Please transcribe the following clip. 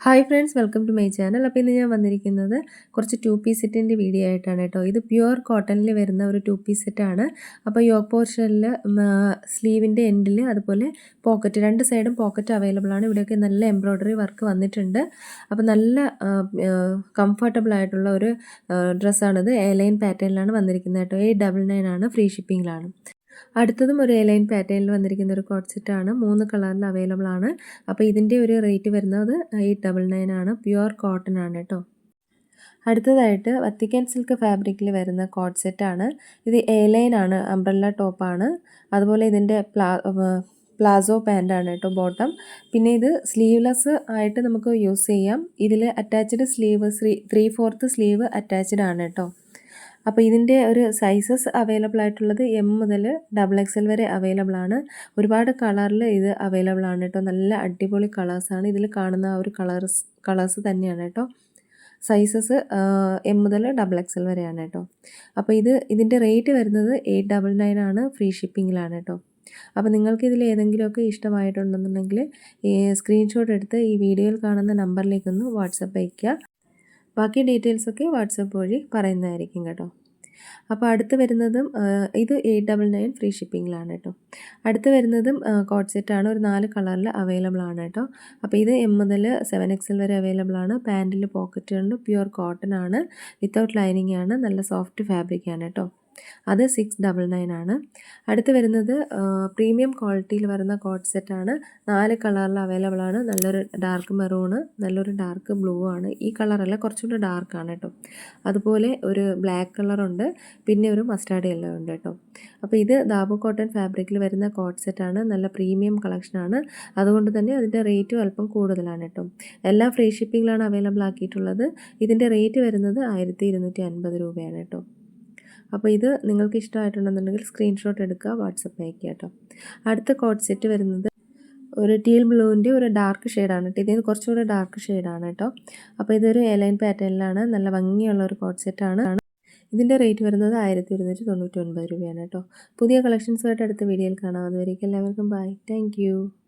Hi friends welcome to my channel അപ്പോൾ ഇന്ന് ഞാൻ വന്നിരിക്കുന്നത് കുറച്ച് ടു പീസ് സെറ്റിന്റെ വീഡിയോ ആയിട്ടാണ് കേട്ടോ. ഇത് പ്യുവർ കോട്ടണിൽ വരുന്ന ഒരു ടു പീസ് സെറ്റാണ് അപ്പോൾ യോക്ക് പോർഷനിൽ സ്ലീവിന്റെ എൻഡിൽ അതുപോലെ പോക്കറ്റ് രണ്ട് സൈഡും പോക്കറ്റ് അവൈലബിൾ ആണ്. ഇവിടെയൊക്കെ നല്ല എംബ്രോയ്ഡറി വർക്ക് വന്നിട്ടുണ്ട്. അപ്പോൾ നല്ല കംഫർട്ടബിൾ ആയിട്ടുള്ള ഒരു ഡ്രസ്സാണിത് എ ലൈൻ പാറ്റേണിലാണ് വന്നിരിക്കുന്നത് കേട്ടോ. എയ്റ്റ് ഡബിൾ നയൻ ആണ്. ഫ്രീ ഷിപ്പിങ്ങിലാണ് അടുത്തതും ഒരു എ ലൈൻ പാറ്റേണിൽ വന്നിരിക്കുന്ന ഒരു കോഡ് സെറ്റാണ് മൂന്ന് കളറിൽ അവൈലബിൾ ആണ്. അപ്പോൾ ഇതിന്റെ ഒരു റേറ്റ് വരുന്നത് എയ്റ്റ് ഡബിൾ നയൻ ആണ്. പ്യുവർ കോട്ടൺ ആണ് കേട്ടോ. അടുത്തതായിട്ട് വത്തിക്കൻ സിൽക്ക് ഫാബ്രിക്കിൽ വരുന്ന കോഡ് സെറ്റാണ് ഇത് എ ലൈൻ ആണ്. അംബ്രല്ല ടോപ്പാണ് അതുപോലെ ഇതിന്റെ പ്ലാ പ്ലാസോ ആണ് കേട്ടോ ബോട്ടം പിന്നെ ഇത് സ്ലീവ്ലെസ് ആയിട്ട് നമുക്ക് യൂസ് ചെയ്യാം. ഇതിൽ attached sleeve three fourth sleeve attached ആണ് കേട്ടോ. അപ്പോൾ ഇതിന്റെ ഒരു സൈസസ് അവൈലബിൾ ആയിട്ടുള്ളത് എം മുതൽ ഡബിൾ എക്സൽ വരെ അവൈലബിൾ ആണ്. ഒരുപാട് കളറിൽ ഇത് അവൈലബിൾ ആണ് കേട്ടോ. നല്ല അടിപൊളി കളേഴ്സാണ് ഇതിൽ കാണുന്ന ആ ഒരു കളേഴ്സ് കളേഴ്സ് തന്നെയാണ് കേട്ടോ. സൈസസ് എം മുതൽ ഡബിൾ എക്സൽ വരെയാണ് കേട്ടോ. അപ്പോൾ ഇത് ഇതിന്റെ റേറ്റ് വരുന്നത് എയ്റ്റ് ഡബിൾ നയൻ ആണ്. ഫ്രീ ഷിപ്പിങ്ങിലാണ് കേട്ടോ. അപ്പോൾ നിങ്ങൾക്ക് ഇതിൽ ഏതെങ്കിലുമൊക്കെ ഇഷ്ടമായിട്ടുണ്ടെന്നുണ്ടെങ്കിൽ സ്ക്രീൻഷോട്ട് എടുത്ത് ഈ വീഡിയോയിൽ കാണുന്ന നമ്പറിലേക്കൊന്ന് വാട്സപ്പ് അയയ്ക്കുക. ബാക്കി ഡീറ്റെയിൽസൊക്കെ വാട്സപ്പ് വഴി പറയുന്നതായിരിക്കും കേട്ടോ. അപ്പോൾ അടുത്ത് വരുന്നതും ഇത് എയ്റ്റ് ഡബിൾ നയൻ ഫ്രീ ഷിപ്പിങ്ങിലാണ് കേട്ടോ. അടുത്ത് വരുന്നതും കോഡ് സെറ്റാണ് ഒരു നാല് കളറിൽ അവൈലബിൾ ആണ് കേട്ടോ. അപ്പോൾ ഇത് എം മുതൽ സെവൻ എക്സൽ വരെ അവൈലബിൾ ആണ്. പാന്റിൽ പോക്കറ്റ് ഉണ്ട് പ്യുവർ കോട്ടൺ ആണ്. വിത്തൗട്ട് ലൈനിങ് ആണ്. നല്ല സോഫ്റ്റ് ഫാബ്രിക് ആണ് കേട്ടോ. അത് സിക്സ് ഡബിൾ നയൻ ആണ്. അടുത്ത് വരുന്നത് പ്രീമിയം ക്വാളിറ്റിയിൽ വരുന്ന കോട്ട് ആണ്. നാല് കളറിൽ അവൈലബിൾ ആണ്. നല്ലൊരു ഡാർക്ക് മെറൂണ് നല്ലൊരു ഡാർക്ക് ബ്ലൂ ആണ്. ഈ കളറല്ല കുറച്ചുകൂടി ആണ് കേട്ടോ അതുപോലെ ഒരു ബ്ലാക്ക് കളറുണ്ട് പിന്നെ ഒരു മസ്റ്റാർഡ് യെല്ലോ ഉണ്ട് കേട്ടോ അപ്പോൾ ഇത് ദാബു കോട്ടൺ ഫാബ്രിക്കിൽ വരുന്ന കോട്ട് ആണ്. നല്ല പ്രീമിയം കളക്ഷനാണ് അതുകൊണ്ട് തന്നെ അതിന്റെ റേറ്റ് അല്പം കൂടുതലാണ് കേട്ടോ എല്ലാം ഫ്രീ ഷിപ്പിങ്ങിലാണ് അവൈലബിൾ ആക്കിയിട്ടുള്ളത്. ഇതിന്റെ റേറ്റ് വരുന്നത് ആയിരത്തി ഇരുന്നൂറ്റി അൻപത് രൂപയാണ് കേട്ടോ അപ്പോൾ ഇത് നിങ്ങൾക്ക് ഇഷ്ടമായിട്ടുണ്ടെന്നുണ്ടെങ്കിൽ സ്ക്രീൻഷോട്ട് എടുക്കുക വാട്സപ്പ് അയക്കുക കേട്ടോ. അടുത്ത കോട്ട് സെറ്റ് വരുന്നത് ഒരു ടീൽ ബ്ലൂവിന്റെ ഒരു ഡാർക്ക് ഷെയ്ഡാണ് കേട്ടോ. ഇതിന് കുറച്ചുകൂടെ ഡാർക്ക് ഷെയ്ഡാണ് കേട്ടോ. അപ്പോൾ ഇതൊരു എലൈൻ പാറ്റേണിലാണ് നല്ല ഭംഗിയുള്ള ഒരു കോട്ട് സെറ്റാണ് ഇതിന്റെ റേറ്റ് വരുന്നത് ആയിരത്തി ഇരുന്നൂറ്റി തൊണ്ണൂറ്റി ഒൻപത് രൂപയാണ് കേട്ടോ. പുതിയ കളക്ഷൻസുമായിട്ട് അടുത്ത വീഡിയോയിൽ കാണാം. അതുവരേക്കും എല്ലാവർക്കും ബൈ താങ്ക്